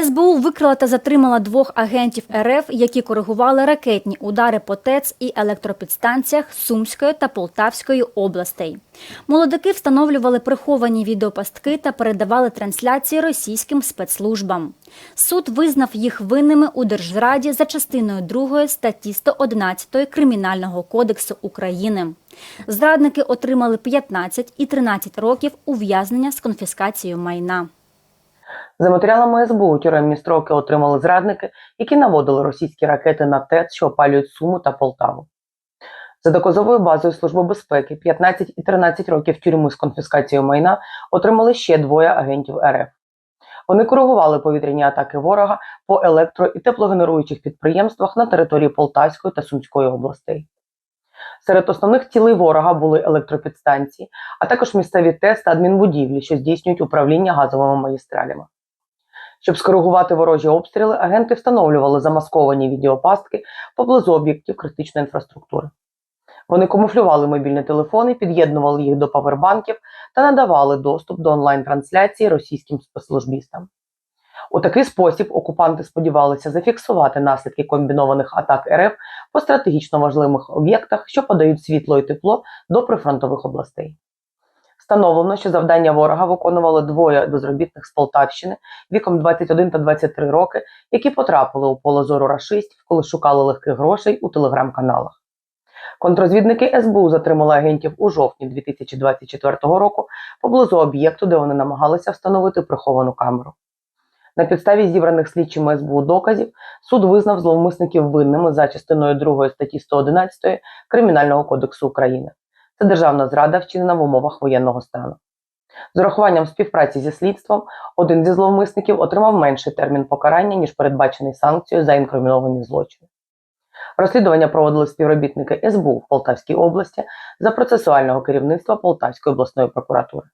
СБУ викрила та затримала двох агентів РФ, які коригували ракетні удари по ТЕЦ і електропідстанціях Сумської та Полтавської областей. Молодики встановлювали приховані відеопастки та передавали трансляції російським спецслужбам. Суд визнав їх винними у держзраді за частиною 2 статті 111 Кримінального кодексу України. Зрадники отримали 15 і 13 років ув'язнення з конфіскацією майна. За матеріалами СБУ тюремні строки отримали зрадники, які наводили російські ракети на ТЕЦ, що опалюють Суму та Полтаву. За доказовою базою Служби безпеки 15 і 13 років тюрми з конфіскацією майна отримали ще двоє агентів РФ. Вони коригували повітряні атаки ворога по електро- і теплогенеруючих підприємствах на території Полтавської та Сумської областей. Серед основних цілей ворога були електропідстанції, а також місцеві ТЕС та адмінбудівлі, що здійснюють управління газовими магістралями. Щоб скоригувати ворожі обстріли, агенти встановлювали замасковані відеопастки поблизу об'єктів критичної інфраструктури. Вони камуфлювали мобільні телефони, під'єднували їх до павербанків та надавали доступ до онлайн-трансляції російським спецслужбістам. У такий спосіб окупанти сподівалися зафіксувати наслідки комбінованих атак РФ по стратегічно важливих об'єктах, що подають світло і тепло до прифронтових областей. Встановлено, що завдання ворога виконували двоє безробітних з Полтавщини віком 21 та 23 роки, які потрапили у поле зору рашистів, коли шукали легких грошей у телеграм-каналах. Контрозвідники СБУ затримали агентів у жовтні 2024 року поблизу об'єкту, де вони намагалися встановити приховану камеру. На підставі зібраних слідчими СБУ доказів суд визнав зловмисників винними за частиною 2 статті 111 Кримінального кодексу України. Це державна зрада, вчинена в умовах воєнного стану. З урахуванням співпраці зі слідством, один зі зловмисників отримав менший термін покарання, ніж передбачений санкцією за інкриміновані злочини. Розслідування проводили співробітники СБУ в Полтавській області за процесуального керівництва Полтавської обласної прокуратури.